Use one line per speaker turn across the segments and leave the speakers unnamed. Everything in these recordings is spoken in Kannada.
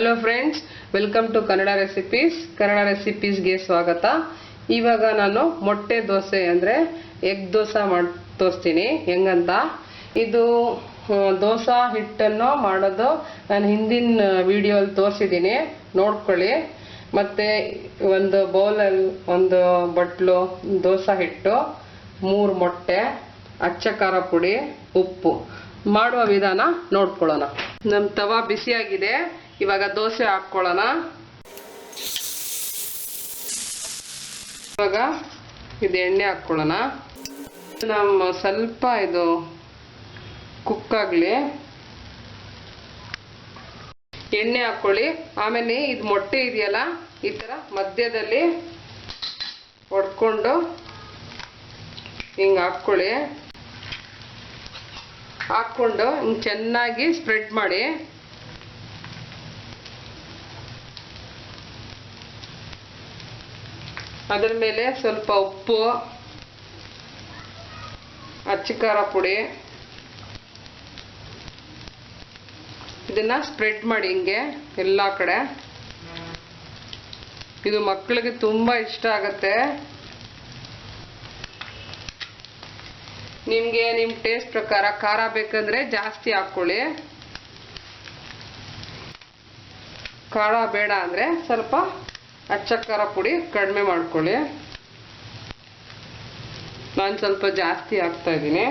Hello friends welcome to Kannada recipes Kannada ರೆಸಿಪೀಸ್ಗೆ ಸ್ವಾಗತ. ಇವಾಗ ನಾನು ಮೊಟ್ಟೆ ದೋಸೆ ಅಂದರೆ ಎಗ್ ದೋಸೆ ಮಾಡಿ, ತೋರಿಸ್ತೀನಿ. ಹೆಂಗಂತ? ಇದು ದೋಸೆ ಹಿಟ್ಟನ್ನು ಮಾಡೋದು ನಾನು ಹಿಂದಿನ ವಿಡಿಯೋಲ್ಲಿ ತೋರಿಸಿದ್ದೀನಿ. ನೋಡ್ಕೊಳ್ಳಿ. ಮತ್ತು ಒಂದು ಬೌಲಲ್ಲಿ ಒಂದು ಬಟ್ಲು, ದೋಸೆ ಹಿಟ್ಟು, ಮೂರು ಮೊಟ್ಟೆ, ಅಚ್ಚ ಖಾರ ಪುಡಿ, ಉಪ್ಪು. ಮಾಡುವ ವಿಧಾನ ನೋಡ್ಕೊಳ್ಳೋಣ. ನಮ್ಮ ತವಾ ಬಿಸಿಯಾಗಿದೆ. ಇವಾಗ ದೋಸೆ ಹಾಕ್ಕೊಳ್ಳೋಣ. ಇವಾಗ ಇದು ಎಣ್ಣೆ ಹಾಕ್ಕೊಳ್ಳೋಣ. ನಮ್ಮ ಸ್ವಲ್ಪ ಇದು ಕುಕ್ ಆಗಲಿ. ಎಣ್ಣೆ ಹಾಕ್ಕೊಳ್ಳಿ. ಆಮೇಲೆ ಇದು ಮೊಟ್ಟೆ ಇದೆಯಲ್ಲ, ಈ ಥರ ಮಧ್ಯದಲ್ಲಿ ಒಡ್ಕೊಂಡು ಹಿಂಗೆ ಹಾಕ್ಕೊಳ್ಳಿ. ಹಾಕ್ಕೊಂಡು ಹಿಂಗೆ ಚೆನ್ನಾಗಿ ಸ್ಪ್ರೆಡ್ ಮಾಡಿ. ಅದರ ಮೇಲೆ ಸ್ವಲ್ಪ ಉಪ್ಪು ಅಚ್ಚಿಖಾರ ಪುಡಿ. ಇದನ್ನ ಸ್ಪ್ರೆಡ್ ಮಾಡಿ ಹಿಂಗೆ ಎಲ್ಲ ಕಡೆ. ಇದು ಮಕ್ಕಳಿಗೆ ತುಂಬಾ ಇಷ್ಟ ಆಗುತ್ತೆ. ನಿಮಗೆ ನಿಮ್ಮ ಟೇಸ್ಟ್ ಪ್ರಕಾರ ಖಾರ ಬೇಕಂದ್ರೆ ಜಾಸ್ತಿ ಹಾಕ್ಕೊಳ್ಳಿ. ಖಾರ ಬೇಡ ಅಂದರೆ ಸ್ವಲ್ಪ ಅಚ್ಚ ಖಾರ ಪುಡಿ ಕಡಿಮೆ ಮಾಡ್ಕೊಳ್ಳಿ. ನಾನು ಸ್ವಲ್ಪ ಜಾಸ್ತಿ ಹಾಕ್ತಾ ಇದ್ದೀನಿ.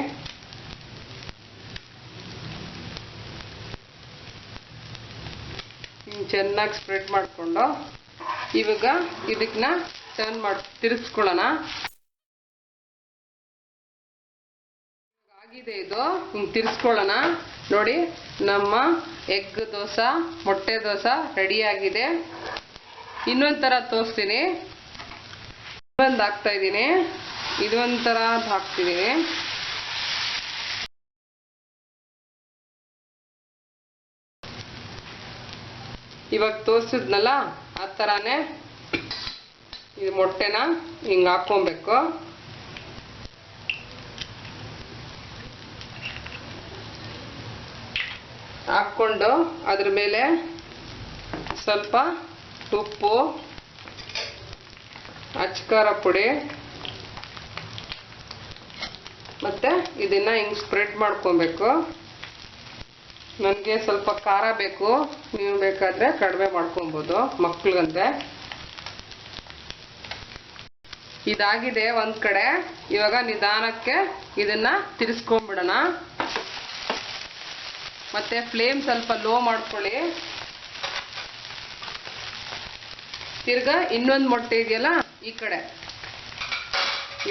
ಚೆನ್ನಾಗಿ ಸ್ಪ್ರೆಡ್ ಮಾಡಿಕೊಂಡು ಇವಾಗ ಇದಕ್ಕನ್ನ ಟರ್ನ್ ಮಾಡಿ ತಿರ್ಸ್ಕೊಳ್ಳೋಣ ಆಗಿದೆ ಇದು. ಹಿಂಗೆ ತಿರ್ಸ್ಕೊಳ್ಳೋಣ ನೋಡಿ ನಮ್ಮ ಎಗ್ ದೋಸೆ, ಮೊಟ್ಟೆ ದೋಸೆ ರೆಡಿ ಆಗಿದೆ. ಇನ್ನೊಂದು ಥರ ತೋರಿಸ್ತೀನಿ. ಇನ್ನೊಂದು ಹಾಕ್ತಾ ಇದ್ದೀನಿ. ಇದೊಂದು ಹಾಕ್ತಿದ್ದೀನಿ. ಇವಾಗ ತೋರಿಸಿದ್ನಲ್ಲ, ಆ ಥರನೇ ಇದು ಮೊಟ್ಟೆನ ಹಿಂಗೆ ಹಾಕ್ಕೊಬೇಕು. ಹಾಕ್ಕೊಂಡು ಅದ್ರ ಮೇಲೆ ಸ್ವಲ್ಪ ಉಪ್ಪು ಅಚ್ಕಾರ ಪುಡಿ, ಮತ್ತೆ ಇದನ್ನ ಹಿಂಗೆ ಸ್ಪ್ರೆಡ್ ಮಾಡ್ಕೊಬೇಕು. ನನಗೆ ಸ್ವಲ್ಪ ಖಾರ ಬೇಕು, ನೀವು ಬೇಕಾದ್ರೆ ಕಡಿಮೆ ಮಾಡ್ಕೊಬೋದು ಮಕ್ಳಿಗಂತೆ ಇದಾಗಿದೆ ಒಂದ್ ಕಡೆ, ಇವಾಗ ನಿಧಾನಕ್ಕೆ ಇದನ್ನ ತಿರ್ಸ್ಕೊಂಡ್ಬಿಡೋಣ ಮತ್ತೆ ಫ್ಲೇಮ್ ಸ್ವಲ್ಪ ಲೋ ಮಾಡ್ಕೊಳ್ಳಿ. ತಿರ್ಗಾ ಇನ್ನೊಂದು ಮೊಟ್ಟೆ ಇದೆಯಲ್ಲ ಈ ಕಡೆ.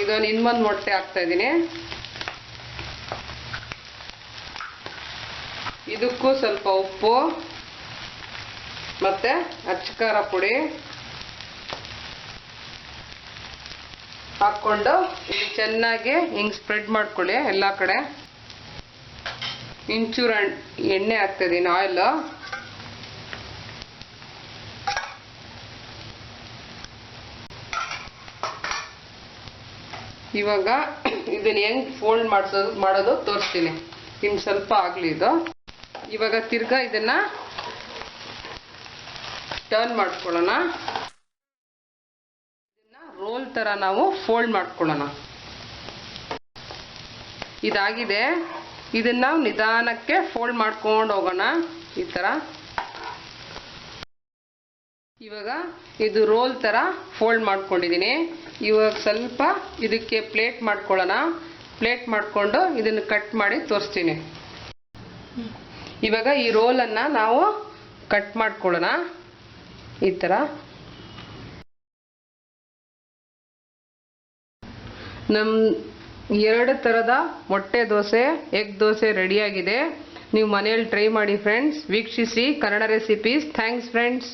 ಇದೊಂದು ಇನ್ನೊಂದು ಮೊಟ್ಟೆ ಹಾಕ್ತಾ ಇದ್ದೀನಿ. ಇದಕ್ಕೂ ಸ್ವಲ್ಪ ಉಪ್ಪು ಮತ್ತೆ ಅಚ್ಚಕಾರ ಪುಡಿ ಹಾಕ್ಕೊಂಡು ಇಲ್ಲಿ ಚೆನ್ನಾಗಿ ಹಿಂಗೆ ಸ್ಪ್ರೆಡ್ ಮಾಡ್ಕೊಳ್ಳಿ ಎಲ್ಲ ಕಡೆ. ಇಂಚೂರು ಎಣ್ಣೆ ಹಾಕ್ತಾ ಇದ್ದೀನಿ ಆಯಿಲ್ ಇವಾಗ ಇದನ್ನ ಹೆಂಗ್ ಫೋಲ್ಡ್ ಮಾಡ್ಸೋದು, ಮಾಡೋದು ತೋರಿಸ್ತೀನಿ. ನಿಮ್ಗೆ ಸ್ವಲ್ಪ ಆಗಲಿ ಇದು. ಇವಾಗ ತಿರ್ಗ ಇದನ್ನ ಟರ್ನ್ ಮಾಡ್ಕೊಳ್ಳೋಣ. ರೋಲ್ ತರ ನಾವು ಫೋಲ್ಡ್ ಮಾಡ್ಕೊಳ್ಳೋಣ. ಇದಾಗಿದೆ. ಇದನ್ನ ನಾವು ನಿಧಾನಕ್ಕೆ ಫೋಲ್ಡ್ ಮಾಡ್ಕೊಂಡು ಹೋಗೋಣ. ಈ ತರ. ಇವಾಗ ಇದು ರೋಲ್ ಥರ ಫೋಲ್ಡ್ ಮಾಡ್ಕೊಂಡಿದ್ದೀನಿ. ಇವಾಗ ಸ್ವಲ್ಪ ಇದಕ್ಕೆ ಪ್ಲೇಟ್ ಮಾಡ್ಕೊಳ್ಳೋಣ. ಪ್ಲೇಟ್ ಮಾಡಿಕೊಂಡು ಇದನ್ನು ಕಟ್ ಮಾಡಿ ತೋರಿಸ್ತೀನಿ. ಇವಾಗ ಈ ರೋಲನ್ನು ನಾವು ಕಟ್ ಮಾಡ್ಕೊಳ್ಳೋಣ. ಈ ಥರ ನಮ್ಮ ಎರಡು ಥರದ ಮೊಟ್ಟೆ ದೋಸೆ, ಎಗ್ ದೋಸೆ ರೆಡಿಯಾಗಿದೆ. ನೀವು ಮನೆಯಲ್ಲಿ ಟ್ರೈ ಮಾಡಿ ಫ್ರೆಂಡ್ಸ್. ವೀಕ್ಷಿಸಿ ಕನ್ನಡ ರೆಸಿಪೀಸ್ ಥ್ಯಾಂಕ್ಸ್ ಫ್ರೆಂಡ್ಸ್